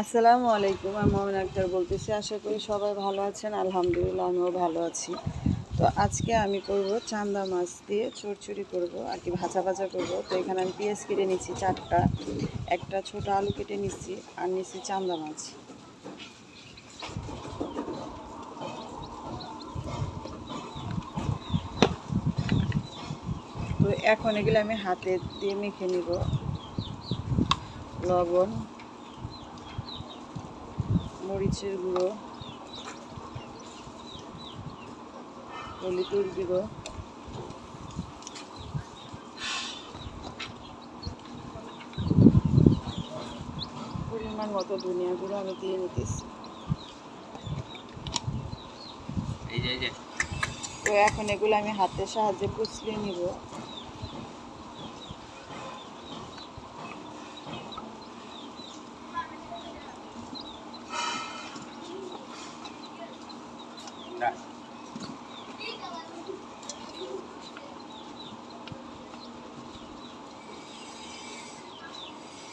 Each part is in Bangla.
আসসালামু আলাইকুম, আমি মোমিন আক্তার বলতেছি। আশা করি সবাই ভালো আছেন। আলহামদুলিল্লাহ, আমিও ভালো আছি। তো আজকে আমি করব চান্দা মাছ দিয়ে চড়চড়ি করব, আর কি ভাজা ভাজা করব। তো এখানে আমি পেঁয়াজ কেটে নিচ্ছি চারটা, একটা ছোট আলু কেটে নিচ্ছি, আর নিচ্ছি চান্দা মাছ। তো এখন এগুলো আমি হাতে দিয়ে মেখে নিব। লবণ। মরিচের গুঁড়ো হলুদের গুঁড়ো পরিমাণ মতো ধনিয়া গুঁড়ো আমি দিয়ে নিতেছি। তো এখন এগুলো আমি হাতের সাহায্যে কুচলিয়ে নিব।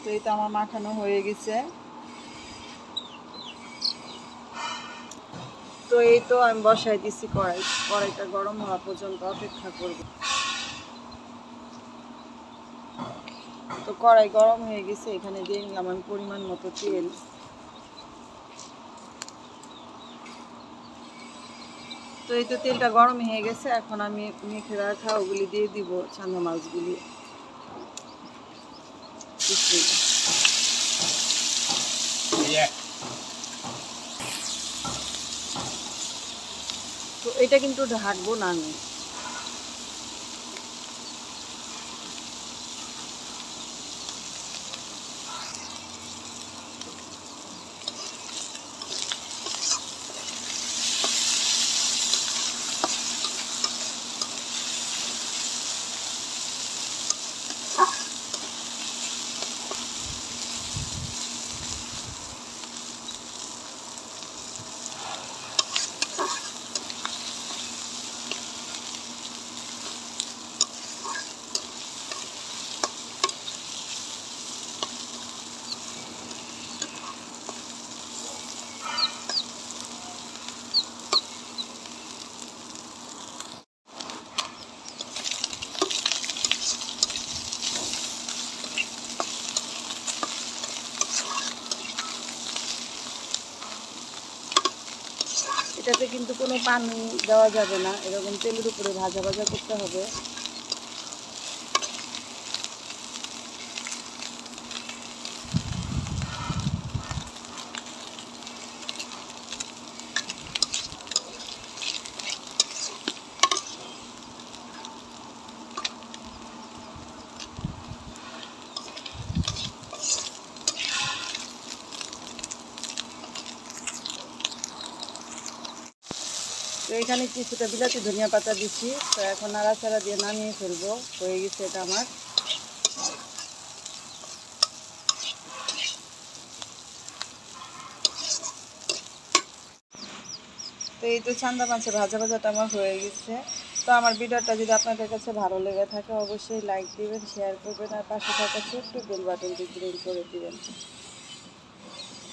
তো এই তো আমার মাখানো হয়ে গেছে। তো এই তো আমি বসাই দিছি কড়াই। কড়াইটা গরম হওয়া পর্যন্ত অপেক্ষা করব। তো কড়াই গরম হয়ে গেছে, এখানে দিয়ে নিলাম আমি পরিমাণ মতো তেল। তো এই তো তেলটা গরম হয়ে গেছে, এখন আমি মেখে রাখা ওগুলি দিয়ে দিব চান্দা মাছগুলি। তো এটা কিন্তু ঢাকবো না আমি। এটাতে কিন্তু কোনো পানি দেওয়া যাবে না। এরকম তেলের উপরে ভাজা ভাজা করতে হবে। তো এখানে কিছুটা বিলাতি ধনিয়া পাতা দিচ্ছি। তো এখন নাড়াচাড়া দিয়ে নামিয়ে ফেলব, হয়ে গেছে এটা আমার। তো এই তো চান্দা মাছের ভাজা ভাজাটা আমার হয়ে গেছে। তো আমার ভিডিওটা যদি আপনাদের কাছে ভালো লেগে থাকে, অবশ্যই লাইক দিবেন শেয়ার করবেন, আর পাশে থাকা ছোট্ট বেল বাটনটি গ্রিল করে দিবেন।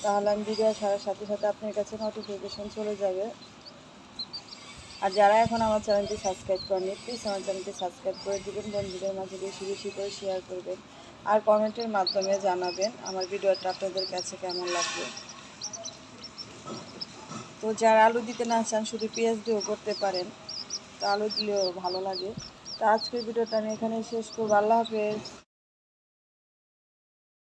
তাহলে আমি ভিডিও ছাড়ার সাথে সাথে আপনার কাছে নোটিফিকেশন চলে যাবে। আর যারা এখন আমার চ্যানেলটি সাবস্ক্রাইব করেনি প্লিজ আমার চ্যানেলটি সাবস্ক্রাইব করে দিবেন। বন্ধুদের মাঝে বেশি বেশি করে শেয়ার করবেন আর কমেন্টের মাধ্যমে জানাবেন আমার ভিডিওটা আপনাদের কাছে কেমন লাগবে। তো যারা আলু দিতে না চান, শুধু পেঁয়াজ দিয়েও করতে পারেন, তো আলু দিলেও ভালো লাগে। তো আজকের ভিডিওটা আমি এখানে শেষ করব। আল্লাহ হাফেজ।